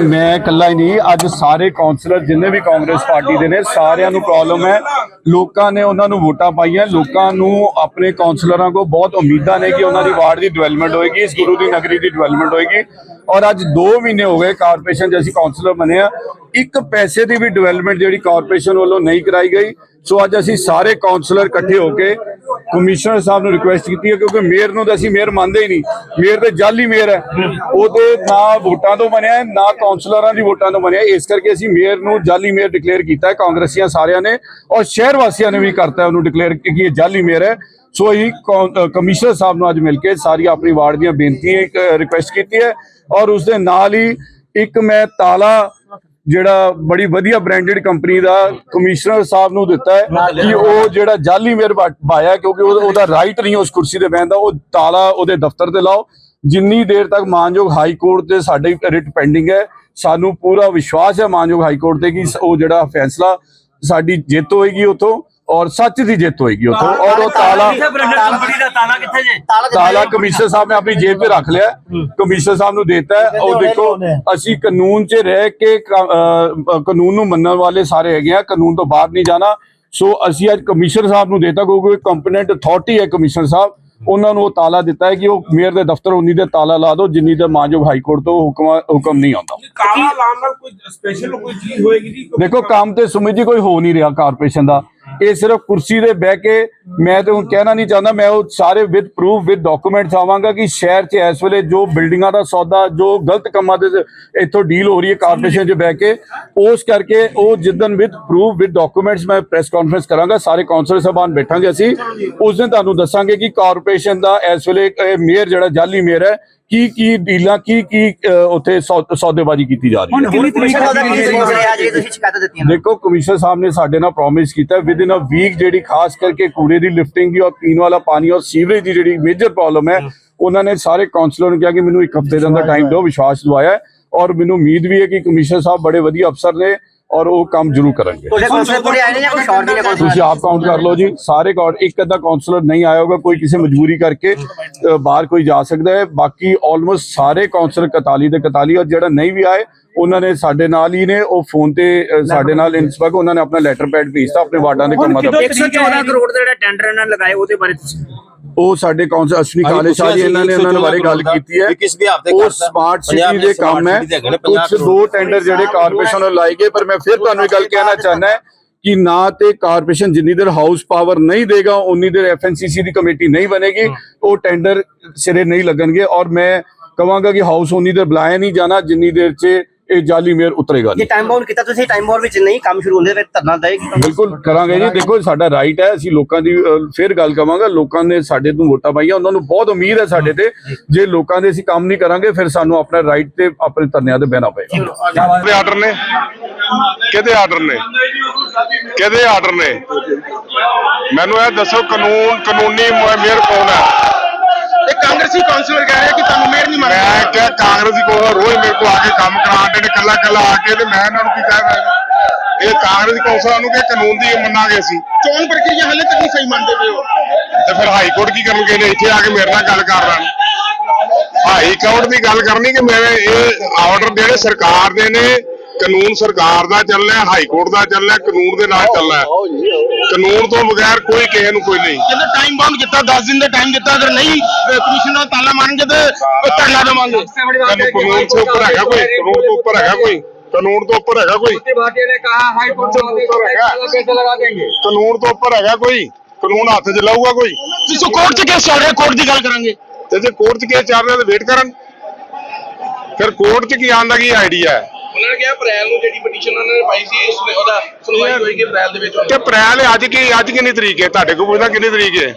ਮੈਂ ਇਕੱਲਾ ਹੀ ਨਹੀਂ, ਅੱਜ ਸਾਰੇ ਕਾਉਂਸਲਰ ਜਿੰਨੇ ਵੀ ਕਾਂਗਰਸ ਪਾਰਟੀ ਦੇ ਨੇ, ਸਾਰਿਆਂ ਨੂੰ ਪ੍ਰੋਬਲਮ ਹੈ। ਲੋਕਾਂ ਨੇ ਉਹਨਾਂ ਨੂੰ ਵੋਟਾਂ ਪਾਈਆਂ, ਲੋਕਾਂ ਨੂੰ ਆਪਣੇ ਕਾਉਂਸਲਰਾਂ ਕੋ ਬਹੁਤ ਉਮੀਦਾਂ ਨੇ ਕਿ ਉਹਨਾਂ ਦੀ ਵਾਰਡ ਦੀ ਡਿਵੈਲਪਮੈਂਟ ਹੋਏਗੀ, ਇਸ ਗੁਰੂ ਦੀ ਨਗਰੀ ਦੀ ਡਿਵੈਲਪਮੈਂਟ ਹੋਏਗੀ। ਔਰ ਅੱਜ 2 ਮਹੀਨੇ ਹੋ ਗਏ ਕਾਰਪੋਰੇਸ਼ਨ ਦੇ ਅਸੀਂ ਕਾਉਂਸਲਰ ਬਣੇ ਆ ਇੱਕ ਪੈਸੇ ਦੀ ਵੀ ਡਿਵੈਲਪਮੈਂਟ ਜਿਹੜੀ ਕਾਰਪੋਰੇਸ਼ਨ ਵੱਲੋਂ ਨਹੀਂ ਕਰਾਈ ਗਈ। ਸੋ ਅੱਜ ਅਸੀਂ ਸਾਰੇ ਕਾਉਂਸਲਰ ਇਕੱਠੇ ਹੋ ਕੇ ਕਮਿਸ਼ਨਰ ਸਾਹਿਬ ਨੂੰ ਰਿਕੁਐਸਟ ਕੀਤੀ ਹੈ ਕਿਉਂਕਿ ਮੇਅਰ ਨੂੰ ਤਾਂ ਅਸੀਂ ਮੇਅਰ ਮੰਨਦੇ ਹੀ ਨਹੀਂ। ਮੇਅਰ ਤੇ ਜਾਲੀ ਮੇਅਰ ਹੈ। ਉਹ ਤੇ ਨਾ ਵੋਟਾਂ ਤੋਂ ਬਣਿਆ ਨਾ ਕਾਉਂਸਲਰਾਂ ਦੀ ਵੋਟਾਂ ਤੋਂ ਬਣਿਆ ਇਸ ਕਰਕੇ ਅਸੀਂ ਮੇਅਰ ਨੂੰ ਜਾਲੀ ਮੇਅਰ ਡਿਕਲੇਅਰ ਕੀਤਾ ਹੈ, ਕਾਂਗਰਸੀਆਂ ਸਾਰਿਆਂ ਨੇ ਔਰ ਸ਼ਹਿਰ ਵਾਸੀਆਂ ਨੇ ਵੀ ਕਰਤਾ ਉਹਨੂੰ ਡਿਕਲੇਅਰ ਕਿ ਇਹ ਜਾਲੀ ਮੇਅਰ ਹੈ। ਸੋ ਇਹ ਕਮਿਸ਼ਨਰ ਸਾਹਿਬ ਨੂੰ ਅੱਜ ਮਿਲ ਕੇ ਸਾਰੀ ਆਪਣੀ ਵਾਰਡ ਦੀਆਂ ਬੇਨਤੀਆਂ ਰਿਕੁਐਸਟ ਕੀਤੀ ਹੈ ਔਰ ਉਸ ਦੇ ਨਾਲ ਹੀ ਇੱਕ ਮੈਂ ਤਾਲਾ ਜਿਹੜਾ ਬੜੀ ਵਧੀਆ ਬ੍ਰਾਂਡਡ ਕੰਪਨੀ ਦਾ ਕਮਿਸ਼ਨਰ ਸਾਹਿਬ ਨੂੰ ਦਿੱਤਾ ਹੈ ਕਿ ਉਹ ਜਿਹੜਾ ਜਾਲੀ ਮੇਰ ਪਾਇਆ ਕਿਉਂਕਿ ਉਹ- ਉਹਦਾ ਰਾਈਟ ਨਹੀਂ ਉਸ ਕੁਰਸੀ ਤੇ ਬਹਿਣ ਦਾ ਉਹ ਤਾਲਾ ਉਹਦੇ ਦਫ਼ਤਰ ਤੇ ਲਾਓ। ਜਿੰਨੀ ਦੇਰ ਤੱਕ ਮਾਨਯੋਗ ਹਾਈ ਕੋਰਟ ਤੇ ਸਾਡੀ ਰਿਟ ਪੈਂਡਿੰਗ ਹੈ ਸਾਨੂੰ ਪੂਰਾ ਵਿਸ਼ਵਾਸ ਹੈ ਮਾਨਯੋਗ ਹਾਈ ਕੋਰਟ ਤੇ ਕਿ ਉਹ ਜਿਹੜਾ ਫੈਸਲਾ ਸਾਡੀ ਜਿੱਤ ਹੋਏਗੀ ਉਥੋਂ। ਔਰ ਸੱਚ ਦੀ ਜਿੱਤ ਹੋਏਗੀ ਉਥੋਂ। ਔਰ ਉਹ ਤਾਲਾ ਕੰਪਨੀ ਦਾ ਤਾਲਾ ਕਿੱਥੇ ਜੇ? ਤਾਲਾ ਕਮਿਸ਼ਨਰ ਸਾਹਿਬ ਨੇ ਆਪਣੀ ਜੇਬ 'ਚ ਰੱਖ ਲਿਆ। ਕਮਿਸ਼ਨਰ ਸਾਹਿਬ ਨੂੰ ਦਿੱਤਾ ਹੈ। ਉਹ ਦੇਖੋ ਅਸੀਂ ਕਾਨੂੰਨ 'ਚ ਰਹਿ ਕੇ ਕਾਨੂੰਨ ਨੂੰ ਮੰਨਣ ਵਾਲੇ ਸਾਰੇ ਹੈਗੇ ਆ। ਕਾਨੂੰਨ ਤੋਂ ਬਾਹਰ ਨਹੀਂ ਜਾਣਾ। ਸੋ ਅਸੀਂ ਅੱਜ ਕਮਿਸ਼ਨਰ ਸਾਹਿਬ ਨੂੰ ਦੇਤਾ ਕਿਉਂਕਿ ਕੰਪੋਨੈਂਟ ਅਥਾਰਟੀ ਹੈ ਕਮਿਸ਼ਨਰ ਸਾਹਿਬ। ਉਹਨਾਂ ਨੂੰ ਉਹ ਤਾਲਾ ਦਿੱਤਾ ਹੈ ਕਿ ਉਹ ਮੇਅਰ ਦੇ ਦਫ਼ਤਰ ਉਨੀ ਦੇ ਤਾਲਾ ਲਾ ਦਿਓ ਜਿੰਨੀ ਦੇ ਮਾਨਯੋਗ ਹਾਈ ਕੋਰਟ ਤੋਂ ਹੁਕਮ ਹੁਕਮ ਨਹੀਂ ਆਉਂਦਾ। ਤਾਲਾ ਲਾਉਣ ਨਾਲ ਕੋਈ ਸਪੈਸ਼ਲ ਕੋਈ ਚੀਜ਼ ਹੋਏਗੀ ਜੀ? ਦੇਖੋ ਕੰਮ ਤੇ ਸੁਮਿਤ ਜੀ ਕੋਈ ਹੋ ਨਹੀਂ ਰਿਹਾ ਕਾਰਪੋਰੇਸ਼ਨ ਦਾ। ਇਹ ਸਿਰਫ ਕੁਰਸੀ ਤੇ ਬਹਿ ਕੇ ਮੈਂ ਤੇ ਹੁਣ ਕਹਿਣਾ ਨਹੀਂ ਚਾਹੁੰਦਾ, ਮੈਂ ਉਹ ਸਾਰੇ ਵਿਦ ਪ੍ਰੂਫ ਵਿਦ ਡਾਕੂਮੈਂਟਸ ਆਵਾਂਗਾ ਕਿ ਸ਼ਹਿਰ 'ਚ ਇਸ ਵੇਲੇ ਜੋ ਬਿਲਡਿੰਗਾਂ ਦਾ ਸੌਦਾ, ਜੋ ਗਲਤ ਕੰਮਾਂ ਦੇ ਇੱਥੋਂ ਡੀਲ ਹੋ ਰਹੀ ਹੈ ਕਾਰਪੋਰੇਸ਼ਨ 'ਚ ਬਹਿ ਕੇ, ਉਸ ਕਰਕੇ ਉਹ ਜਿੱਦਨ ਵਿਦ ਪ੍ਰੂਫ ਵਿਦ ਡਾਕੂਮੈਂਟਸ ਮੈਂ ਪ੍ਰੈਸ ਕਾਨਫਰੰਸ ਕਰਾਂਗਾ, ਸਾਰੇ ਕਾਉਂਸਲਰ ਸਾਹਿਬਾਨ ਬੈਠਾਂਗੇ ਅਸੀਂ, ਉਸ ਦਿਨ ਤੁਹਾਨੂੰ ਦੱਸਾਂਗੇ ਕਿ ਕਾਰਪੋਰੇਸ਼ਨ ਦਾ ਇਸ ਵੇਲੇ ਮੇਅਰ ਜਿਹੜਾ ਜਾਲੀ ਮੇਅਰ ਹੈ ਕੀ ਕੀ ਡੀਲਾਂ ਕੀ ਕੀ ਉੱਥੇ ਸੌਦੇਬਾਜ਼ੀ ਕੀਤੀ ਜਾ ਰਹੀ ਹੈ? ਕਿੰਨੀ ਤਰੀਕ ਤੁਸੀਂ ਸ਼ਿਕਾਇਤ ਦਿੱਤੀਆਂ ਦੇਖੋ ਕਮਿਸ਼ਨਰ ਸਾਹਿਬ ਨੇ ਸਾਡੇ ਨਾਲ ਪ੍ਰੋਮਿਸ ਕੀਤਾ ਵਿਦ ਇਨ ਅ ਵੀਕ ਜਿਹੜੀ ਖਾਸ ਕਰਕੇ ਕੂੜੇ ਦੀ ਲਿਫਟਿੰਗ ਦੀ ਔਰ ਪੀਣ ਵਾਲਾ ਪਾਣੀ ਔਰ ਸੀਵਰੇਜ ਦੀ ਜਿਹੜੀ ਮੇਜਰ ਪ੍ਰੋਬਲਮ ਹੈ ਉਹਨਾਂ ਨੇ ਸਾਰੇ ਕਾਉਂਸਲਰ ਨੂੰ ਕਿਹਾ ਕਿ ਮੈਨੂੰ ਇੱਕ ਹਫ਼ਤੇ ਦੇ ਅੰਦਰ ਟਾਈਮ ਦਿਓ ਵਿਸ਼ਵਾਸ ਦਵਾਇਆ ਔਰ ਮੈਨੂੰ ਉਮੀਦ ਵੀ ਹੈ ਕਿ ਕਮਿਸ਼ਨਰ ਸਾਹਿਬ ਬੜੇ ਵਧੀਆ ਅਫਸਰ ਨੇ ਔਰ ਉਹ ਕੰਮ ਜ਼ਰੂਰ ਕਰਨਗੇ। ਤੁਹਾਡੇ ਕੌਂਸਲਰ ਪੂਰੇ ਆਏ ਨੇ ਜਾਂ ਕੋਈ ਸ਼ਾਰਟ ਨੇ ਤੁਸੀਂ ਆਪ ਕਾਊਂਟ ਕਰ ਲਓ ਜੀ। ਸਾਰੇ ਕਾਊਂਟ ਇੱਕ ਅੱਧਾ ਕਾਉਂਸਲਰ ਨਹੀਂ ਆਇਆ ਹੋਗਾ ਕੋਈ ਕਿਸੇ ਮਜਬੂਰੀ ਕਰਕੇ ਬਾਹਰ ਕੋਈ ਜਾ ਸਕਦਾ ਹੈ। ਬਾਕੀ ਆਲਮੋਸਟ ਸਾਰੇ ਕਾਉਂਸਲਰ 41 ਦੇ 41 ਔਰ ਜਿਹੜਾ ਨਹੀਂ ਵੀ ਆਏ ਉਹਨਾਂ ਨੇ ਸਾਡੇ ਨਾਲ ਹੀ ਨੇ। ਉਹ ਫੋਨ ਤੇ ਸਾਡੇ ਨਾਲ ਇੰਸਪੈਕ ਉਹਨਾਂ ਨੇ ਆਪਣਾ ਲੈਟਰ ਪੈਡ ਭੇਜਤਾ ਆਪਣੇ ਵਾਰਡਾਂ ਦੇ ਕੰਮਾਂ ਦਾ। 114 ਕਰੋੜ ਦਾ ਜਿਹੜਾ ਟੈਂਡਰ ਇਹਨਾਂ ਨੇ ਲਗਾਏ ਉਹਦੇ ਬਾਰੇ ਤੁਸੀਂ ਉਹ ਸਾਡੇ ਕਾਉਂਸਲ ਅਸ਼ਵਨੀ ਅਸੀਂ ਕਾਲੇ ਸ਼ਾਹ ਜੀ ਇਹਨਾਂ ਨੇ ਸੀ ਉਹਨਾਂ ਬਾਰੇ ਗੱਲ 114 ਕੀਤੀ ਹੈ। ਵੀ ਕਿਸ ਵਿਭਾਗ ਤੇ ਉਹ? ਸਮਾਰਟ ਸਿਟੀ ਦੇ ਦੇ ਕੰਮ ਹੈ। ਦੇ ਨੇ, ਕੁਝ ਦੋ ਟੈਂਡਰ ਜਿਹੜੇ ਕਾਰਪੋਰੇਸ਼ਨ ਵੱਲੋਂ ਲਾਏ ਗਏ ਪਰ ਮੈਂ ਫਿਰ ਤੁਹਾਨੂੰ ਇਹ ਗੱਲ ਕਹਿਣਾ ਚਾਹੁੰਦਾ ਹੈ ਕਿ ਨਾ ਤੇ ਕਾਰਪੋਰੇਸ਼ਨ ਜਿੰਨੀ ਦੇਰ ਹਾਊਸ ਪਾਵਰ ਨਹੀਂ ਦੇਗਾ ਉਨੀ ਦੇਰ ਐਫਐਨਸੀਸੀ ਦੀ ਕਮੇਟੀ ਨਹੀਂ ਬਣੇਗੀ ਉਹ ਟੈਂਡਰ ਸਿਰੇ ਨਹੀਂ ਲੱਗਣਗੇ। ਔਰ ਮੈਂ ਕਹਾਂਗਾ ਕਿ ਹਾਊਸ ਉਨੀ ਦੇਰ ਬੁਲਾਇਆ ਨਹੀਂ ਜਾਣਾ ਜਿੰਨੀ ਦੇਰ 'ਚ ਇਹ ਜਾਲੀ ਮੇਅਰ ਉਤਰੇਗਾ ਜੇ ਟਾਈਮ ਬਾਉਂਡ ਕੀਤਾ ਤੁਸੀਂ ਟਾਈਮ ਬਾਉਂਡ ਵਿੱਚ ਨਹੀਂ ਕੰਮ ਸ਼ੁਰੂ ਹੁੰਦੇ ਫਿਰ ਧਰਨਾ ਦੇਗੀ ਬਿਲਕੁਲ ਕਰਾਂਗੇ ਜੀ। ਦੇਖੋ ਸਾਡਾ ਰਾਈਟ ਹੈ ਅਸੀਂ ਲੋਕਾਂ ਦੀ ਫਿਰ ਗੱਲ ਕਵਾਂਗਾ। ਲੋਕਾਂ ਨੇ ਸਾਡੇ ਤੋਂ ਵੋਟਾਂ ਪਾਈਆਂ ਉਹਨਾਂ ਨੂੰ ਬਹੁਤ ਉਮੀਦ ਹੈ ਸਾਡੇ ਤੇ। ਜੇ। ਲੋਕਾਂ ਦੇ ਅਸੀਂ ਕੰਮ ਨਹੀਂ ਕਰਾਂਗੇ ਫਿਰ ਸਾਨੂੰ ਆਪਣਾ ਰਾਈਟ ਤੇ ਆਪਣੇ ਧਰਨਿਆਂ ਤੇ ਬਹਿਣਾ ਪਏਗਾ। ਕਿਹਦੇ ਆਰਡਰ ਨੇ? ਕਿਹਦੇ ਆਰਡਰ ਨੇ? ਕਿਹਦੇ ਆਰਡਰ ਨੇ? ਮੈਨੂੰ ਇਹ ਦੱਸੋ ਕਾਨੂੰਨ ਕਾਨੂੰਨੀ ਮੇਅਰ ਕੌਣ ਹੈ? ਕਾਂਗਰਸੀ ਕਾਉਂਸਲਰ ਕਹਿ ਰਿਹਾ ਕਿ ਤੁਹਾਨੂੰ ਮੇਅਰ ਨਹੀਂ ਮੈਂ ਕਿਹਾ ਕਾਂਗਰਸੀ ਕੋਲ ਰੋਜ਼ ਮੇਰੇ ਕੋਲ ਆ ਕੇ ਕੰਮ ਕਰਾਉਂਦੇ ਨੇ ਕੱਲਾ ਕੱਲਾ ਆ ਕੇ ਤੇ ਮੈਂ ਇਹਨਾਂ ਨੂੰ ਕੀ ਕਹਿ ਰਿਹਾ ਇਹ ਕਾਂਗਰਸੀ ਕੌਂਸਲਰਾਂ ਨੂੰ ਕਿ ਕਾਨੂੰਨ ਦੀ ਮੰਨਾਂਗੇ ਅਸੀਂ? ਚੋਣ ਪ੍ਰਕਿਰਿਆ ਹਲੇ ਤੱਕ ਨਹੀਂ ਸਹੀ ਮੰਨਦੇ ਪਏ ਹੋ। ਤੇ ਫਿਰ ਹਾਈ ਕੋਰਟ ਕੀ ਕਰਨਗੇ ਨੇ ਇੱਥੇ ਆ ਕੇ ਮੇਰੇ ਨਾਲ ਗੱਲ ਕਰ ਲੈਣ। ਹਾਈ ਕੋਰਟ ਦੀ ਗੱਲ ਕਰਨੀ ਕਿ ਮੇਰੇ ਇਹ ਆਰਡਰ ਜਿਹੜੇ ਸਰਕਾਰ ਦੇ ਨੇ ਕਾਨੂੰਨ ਸਰਕਾਰ ਦਾ ਚੱਲਣਾ ਹਾਈ ਕੋਰਟ ਦਾ ਚੱਲਣਾ ਕਾਨੂੰਨ ਦੇ ਨਾਲ ਚੱਲਣਾ ਕਾਨੂੰਨ ਤੋਂ ਬਗੈਰ ਕੋਈ ਕਿਸੇ ਨੂੰ ਕੋਈ ਨਹੀਂ। ਜਦੋਂ ਟਾਈਮ ਬੰਦ ਕੀਤਾ 10 ਦਿਨ ਦਾ ਟਾਈਮ ਦਿੱਤਾ ਅਗਰ ਨਹੀਂ ਕਮਿਸ਼ਨ ਨਾਲ ਤਾਲਾ ਮਾਰਨਗੇ ਤੇ ਧਰਨਾ ਦੇਵਾਂਗੇ। ਕਾਨੂੰਨ ਤੋਂ ਉੱਪਰ ਹੈਗਾ ਕੋਈ? ਕਾਨੂੰਨ ਤੋਂ ਉੱਪਰ ਹੈਗਾ ਕੋਈ? ਕਾਨੂੰਨ ਤੋਂ ਉੱਪਰ ਹੈਗਾ ਕੋਈ? ਕਾਨੂੰਨ ਤੋਂ ਉੱਪਰ ਹੈਗਾ। ਕੋਈ? ਕਾਨੂੰਨ ਹੱਥ 'ਚ ਲਾਊਗਾ ਕੋਈ? ਤੁਸੀਂ ਕੋਰਟ 'ਚ ਕੇਸ ਚੱਲ ਕੋਰਟ ਦੀ ਗੱਲ ਕਰਾਂਗੇ। ਤੇ ਜੇ ਕੋਰਟ 'ਚ ਕੇਸ ਚੱਲ ਰਿਹਾ ਤੇ ਵੇਟ ਕਰਨ। ਫਿਰ ਕੋਰਟ 'ਚ ਕੀ ਆਉਣ ਕੀ ਆਈਡੀਆ ਹੈ? ਉਹਨਾਂ ਨੇ ਕਿਹਾ ਅਪ੍ਰੈਲ ਨੂੰ ਜਿਹੜੀ ਪਟੀਸ਼ਨ ਉਹਨਾਂ ਨੇ ਪਾਈ ਸੀ ਇਸ ਉਹਦਾ ਸੁਣਵਾਈ ਹੋਏਗੀ ਅਪ੍ਰੈਲ ਦੇ ਵਿੱਚ ਕਿ ਅਪ੍ਰੈਲ ਹੈ, ਅੱਜ ਕੀ ਅੱਜ ਕਿੰਨੀ ਤਰੀਕ ਹੈ? ਤੁਹਾਡੇ ਕੋਲ ਪੁੱਛਦਾ ਕਿੰਨੀ ਤਰੀਕ ਹੈ?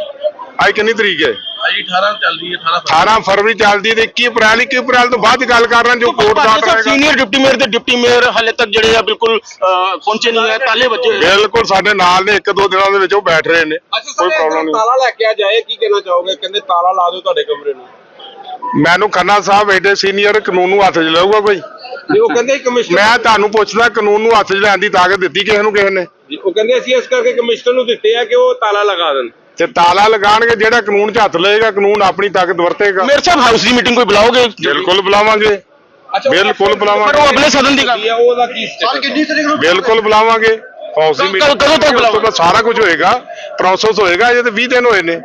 ਅੱਜ ਕਿੰਨੀ ਤਰੀਕ ਹੈ? ਅਜੀ 18 ਚੱਲ ਰਹੀ ਹੈ 18 18 ਫਰਵਰੀ ਚੱਲਦੀ ਤੇ 21 ਅਪ੍ਰੈਲ 21 ਅਪ੍ਰੈਲ ਤੋਂ ਬਾਅਦ ਗੱਲ ਕਰ ਰਹੇ ਹਾਂ, ਜੋ ਕੋਰਟ ਦਾ ਆਰਡਰ ਸੀਨੀਅਰ ਡਿਪਟੀ ਮੇਅਰ ਤੇ ਡਿਪਟੀ ਮੇਅਰ ਹਲੇ ਤੱਕ ਜਿਹੜੇ ਆ ਬਿਲਕੁਲ ਅਹ, ਪਹੁੰਚੇ ਨਹੀਂ ਹੈ ਤਾਲੇ ਵੱਜੇ ਹੋਏ ਆ। ਬਿਲਕੁਲ ਸਾਡੇ ਨਾਲ ਨੇ ਇੱਕ ਦੋ ਦਿਨਾਂ ਦੇ ਵਿੱਚ ਉਹ ਬੈਠ ਰਹੇ ਨੇ ਕੋਈ ਪ੍ਰੋਬਲਮ ਨਹੀਂ। ਤਾਲਾ ਲੈ ਕੇ ਆ ਜਾਏ ਕੀ ਕਹਿਣਾ ਚਾਹੋਗੇ? ਕਹਿੰਦੇ ਤਾਲਾ ਲਾ ਦਿਓ ਤੁਹਾਡੇ ਕਮਰੇ ਨੂੰ। ਮੈਨੂੰ ਖੰਨਾ ਸਾਹਿਬ ਐਡੇ ਸੀਨੀਅਰ ਕਾਨੂੰਨ ਨੂੰ ਹੱਥ 'ਚ ਲਊਗਾ ਕੋਈ? ਤੇ ਉਹ ਕਹਿੰਦੇ ਕਮਿਸ਼ਨਰ ਮੈਂ ਤੁਹਾਨੂੰ ਪੁੱਛਦਾ ਕਾਨੂੰਨ ਨੂੰ ਹੱਥ 'ਚ ਲੈਣ ਦੀ ਤਾਕਤ ਦਿੱਤੀ ਕਿਸੇ ਨੂੰ ਕਿਸੇ ਨੇ? ਉਹ ਕਹਿੰਦੇ ਅਸੀਂ ਇਸ ਕਰਕੇ ਕਮਿਸ਼ਨਰ ਨੂੰ ਦਿੱਤੇ ਆ ਕਿ ਉਹ ਤਾਲਾ ਲਗਾ ਦੇਣ। ਤੇ ਤਾਲਾ ਲਗਾਣਗੇ ਜਿਹੜਾ ਕਾਨੂੰਨ 'ਚ ਹੱਥ ਲਏਗਾ ਕਾਨੂੰਨ ਆਪਣੀ ਤਾਕਤ ਵਰਤੇਗਾ। ਮੇਰੇ ਸਾਹਿਬ ਹਾਊਸ ਦੀ ਮੀਟਿੰਗ ਕੋਈ ਬੁਲਾਓਗੇ? ਬਿਲਕੁਲ ਬੁਲਾਵਾਂਗੇ। ਬਿਲਕੁਲ ਪਰ ਉਹ ਬੁਲਾਵਾਂਗੇ ਅਗਲੇ ਸਦਨ ਦੀ ਗੱਲ। ਉਹਦਾ ਕੀ ਸਟੇਟਸ ਬਿਲਕੁਲ ਬੁਲਾਵਾਂਗੇ। ਫੌਜੀ ਕਦੋਂ- ਕਦੋਂ ਤੱਕ ਬੁਲਾਵਾਂਗੇ? ਸਾਰਾ ਕੁਝ ਹੋਏਗਾ। ਪ੍ਰੋਸੈਸ ਹੋਏਗਾ ਅਜੇ ਤੇ 20 ਦਿਨ ਹੋਏ ਨੇ।